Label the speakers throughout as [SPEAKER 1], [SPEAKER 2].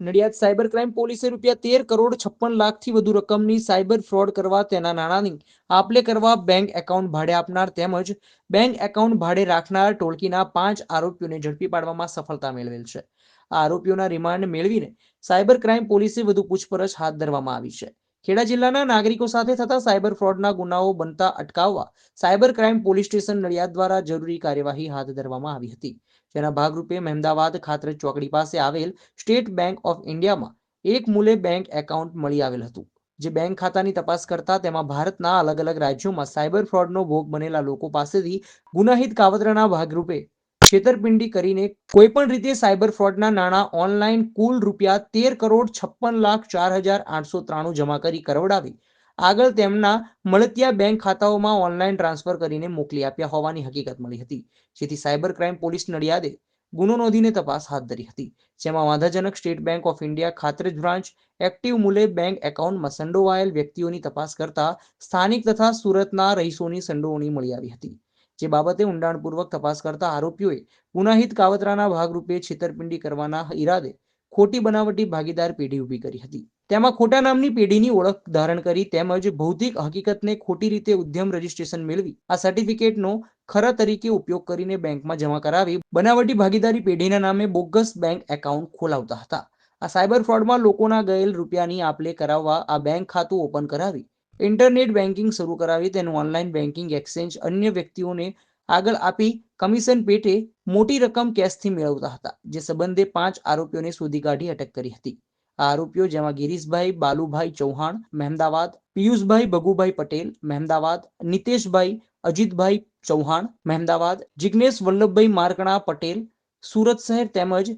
[SPEAKER 1] Nadiad cyber crime પોલીસે રૂપિયા તેર કરોડ છપ્પન લાખથી વધુ રકમની સાયબર ફ્રોડ કરવા તેના નાણાંની આપલે કરવા બેંક એકાઉન્ટ ભાડે આપનાર તેમજ બેંક એકાઉન્ટ ભાડે રાખનાર ટોળકીના પાંચ આરોપીઓને ઝડપી પાડવામાં સફળતા મેળવેલ છે. આરોપીઓના રિમાન્ડ મેળવીને સાયબર ક્રાઇમ પોલીસે વધુ પૂછપરછ હાથ ધરવામાં આવી છે. ખેડા જિલ્લાના નાગરિકો સાથે થતા સાયબર ફ્રોડના ગુનાઓ બનતા અટકાવવા cyber crime police station Nadiad દ્વારા જરૂરી કાર્યવાહી હાથ ધરવામાં આવી હતી. જેના ભાગરૂપે મહેમદાવાદ ખાતર ચોકડી પાસે આવેલ સ્ટેટ બેંક ઓફ ઇન્ડિયામાં એક મૂલે બેંક એકાઉન્ટ મળી આવેલ હતું. જે બેંક ખાતાની તપાસ કરતા તેમાં ભારતના અલગ અલગ રાજ્યોમાં સાયબર ફ્રોડનો ભોગ બનેલા લોકો પાસેથી ગુનાહિત કાવતરાના ભાગરૂપે છેતરપિંડી કરીને કોઈ પણ રીતે સાયબર ફ્રોડના નાણાં ઓનલાઈન કુલ રૂપિયા તેર કરોડ છપ્પન લાખ ચાર હજાર આઠસો ત્રાણું જમા કરી કરવડાવી. આગળ તેમના મળતિયા બેંક ખાતાઓમાં ઓનલાઈન ટ્રાન્સફર કરીને મોકલી આપ્યા હોવાની હકીકત મળી હતી, જેથી સાયબર ક્રાઇમ પોલીસ નડિયાદે ગુનો નોંધીને તપાસ હાથ ધરી હતી. જેમાં વાંધાજનક State Bank of India Khatrej branch, active mule bank એકાઉન્ટમાં સંડોવાયેલ વ્યક્તિઓની તપાસ કરતા સ્થાનિક તથા સુરતના રહીશોની સંડોવણી મળી આવી હતી. જે બાબતે ઊંડાણપૂર્વક તપાસ કરતા આરોપીઓએ ગુનાહિત કાવતરાના ભાગરૂપે છેતરપિંડી કરવાના ઈરાદે ખોટી બનાવટી ભાગીદાર પેઢી ઊભી કરી હતી. તેમાં ખોટા નામની પેઢીની ઓળખ ધારણ કરી તેમજ ભૌતિક હકીકતને ખોટી રીતે ઉદ્યમ રજીસ્ટ્રેશન મેળવી આ સર્ટિફિકેટનો ખરા તરીકે ઉપયોગ કરીને બેંકમાં જમા કરાવી બનાવટી ભાગીદારી પેઢીના નામે બોગસ બેંક એકાઉન્ટ ખોલાવતા હતા. આ સાયબર ફ્રોડમાં લોકોના ગયેલ રૂપિયાની આપલે કરાવવા આ બેંક ખાતું ઓપન કરાવી ઇન્ટરનેટ બેન્કિંગ શરૂ કરાવી, તેનું ઓનલાઈન બેન્કિંગ એક્સચેન્જ અન્ય વ્યક્તિઓને આગળ આપી કમિશન પેટે મોટી રકમ કેશથી મેળવતા હતા, જે સંબંધે પાંચ આરોપીઓને શોધી કાઢી અટક કરી હતી. આ આરોપીઓ જેમાં ગિરીશભાઈ, બાલુભાઈ ચૌહાણ, મહેમદાવાદ, પિયુષભાઈ ભગુભાઈ પટેલ, મહેમદાવાદ, નિતેશભાઈ અજીતભાઈ ચૌહાણ, મહેમદાવાદ, જિગ્નેશ વલ્લભભાઈ માર્કણા પટેલ, સુરત શહેર તેમજ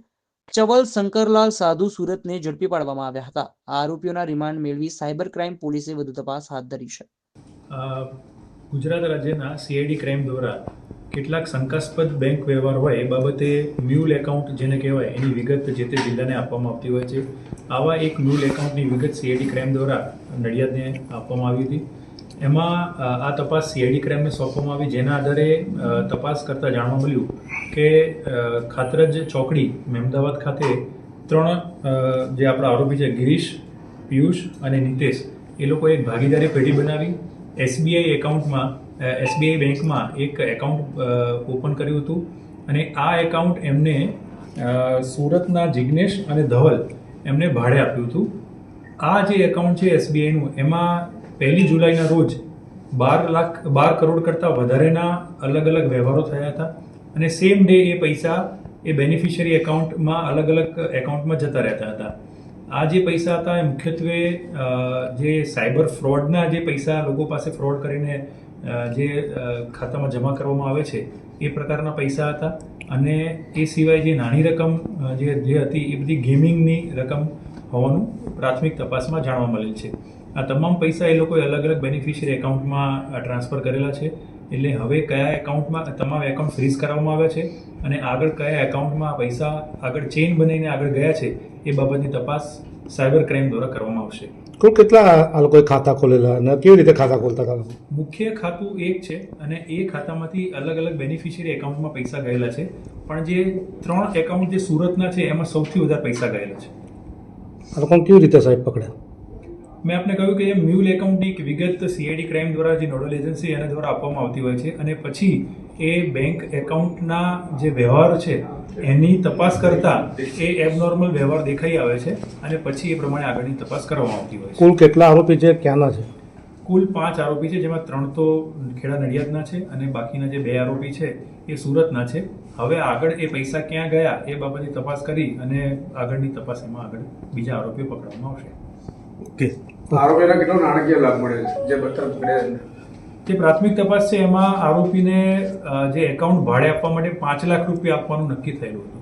[SPEAKER 1] ચવલ શંકરલાલ સાધુ સુરતને ઝડપી પાડવામાં આવ્યા હતા. આ આરોપીઓના રિમાન્ડ મેળવી સાયબર ક્રાઇમ પોલીસે વધુ તપાસ હાથ ધરી છે.
[SPEAKER 2] ગુજરાત રાજ્યના સીઆઈડી ક્રાઇમ દ્વારા કેટલાક શંકાસ્પદ બેંક વ્યવહાર હોય એ બાબતે મ્યુલ એકાઉન્ટ જેને કહેવાય, એની વિગત જે તે જિલ્લાને આપવામાં આવતી હોય છે. આવા એક મ્યુલ એકાઉન્ટની વિગત સીઆઈડી ક્રાઇમ દ્વારા નડિયાદને આપવામાં આવી હતી. એમાં આ તપાસ સીઆઈડી ક્રાઇમને સોંપવામાં આવી, જેના આધારે તપાસ કરતાં જાણવા મળ્યું કે ખાતરજ ચોકડી, મહેમદાવાદ ખાતે ત્રણ જે આપણા આરોપી છે, ગિરીશ, પિયુષ અને નિતેશ, એ લોકોએ એક ભાગીદારી પેઢી બનાવી. એસબીઆઈ એકાઉન્ટમાં એસબીઆઈ બેંકમાં એક એકાઉન્ટ ઓપન કર્યું હતું અને આ એકાઉન્ટ એમને સુરતના જિગ્નેશ અને ધવલ એમને ભાડે આપ્યું હતું. આ જે એકાઉન્ટ છે એસબીઆઈનું એમાં પહેલી જુલાઈના રોજ બાર લાખ, બાર કરોડ કરતાં વધારેના અલગ અલગ વ્યવહારો થયા હતા અને સેમ ડે એ પૈસા એ બેનિફિશિયરી એકાઉન્ટમાં અલગ અલગ એકાઉન્ટમાં જતા રહેતા હતા. આ જે પૈસા હતા એ મુખ્યત્વે જે સાયબર ફ્રોડના જે પૈસા લોકો પાસે ફ્રોડ કરીને જે ખાતામાં જમા કરવામાં આવે છે, એ પ્રકારના પૈસા હતા અને એ સિવાય જે નાની રકમ જે જે હતી એ બધી ગેમિંગની રકમ હોવાનું પ્રાથમિક તપાસમાં જાણવા મળેલ છે. આ તમામ પૈસા એ લોકોએ અલગ અલગ બેનિફિશિયરી એકાઉન્ટમાં ટ્રાન્સફર કરેલા છે. એટલે હવે કયા એકાઉન્ટમાં તમામ એકાઉન્ટ ફ્રીઝ કરવામાં આવ્યા છે અને આગળ કયા એકાઉન્ટમાં પૈસા આગળ ચેઇન બનીને આગળ ગયા છે એ બાબતની તપાસ સાયબર ક્રાઇમ દ્વારા કરવામાં આવશે.
[SPEAKER 3] કુલ કેટલા આ લોકોએ ખાતા ખોલેલા અને કેવી રીતે ખાતા ખોલતા હતા?
[SPEAKER 2] મુખ્ય ખાતું એક છે અને એ ખાતામાંથી અલગ અલગ બેનિફિશિયરી એકાઉન્ટમાં પૈસા ગયેલા છે. પણ જે ત્રણ એકાઉન્ટ જે સુરતના છે એમાં સૌથી વધારે પૈસા ગયેલા છે.
[SPEAKER 3] આ લોકોને કેવી રીતે સાહેબ પકડ્યા?
[SPEAKER 2] મેં આપને કહ્યું કે મ્યુલ એકાઉન્ટની એક વિગત સીઆઈડી ક્રાઇમ દ્વારા જે નોડલ એજન્સી એના દ્વારા આપવામાં આવતી હોય છે અને પછી એ બેંક એકાઉન્ટના જે વ્યવહાર છે એની તપાસ કરતા એ એબનોર્મલ વ્યવહાર દેખાઈ આવે છે અને પછી એ પ્રમાણે આગળની તપાસ કરવામાં આવતી હોય છે.
[SPEAKER 3] કુલ કેટલા આરોપી છે ક્યાંના છે?
[SPEAKER 2] કુલ પાંચ આરોપી છે જેમાં ત્રણ તો ખેડા નડિયાદના છે અને બાકીના જે બે આરોપી છે એ સુરતના છે. હવે આગળ એ પૈસા ક્યાં ગયા એ બાબતની તપાસ કરી અને આગળની તપાસ એમાં આગળ બીજા આરોપીઓ પકડવામાં આવશે.
[SPEAKER 3] ઓકે
[SPEAKER 4] આરોપીને કેટલો નાણાકીય લાભ મળે છે જે બત્તર પકડ્યા છે?
[SPEAKER 2] જે પ્રાથમિક તપાસ છે એમાં આરોપીને જે એકાઉન્ટ ભાડે આપવા માટે પાંચ લાખ રૂપિયા આપવાનું નક્કી થયેલું હતું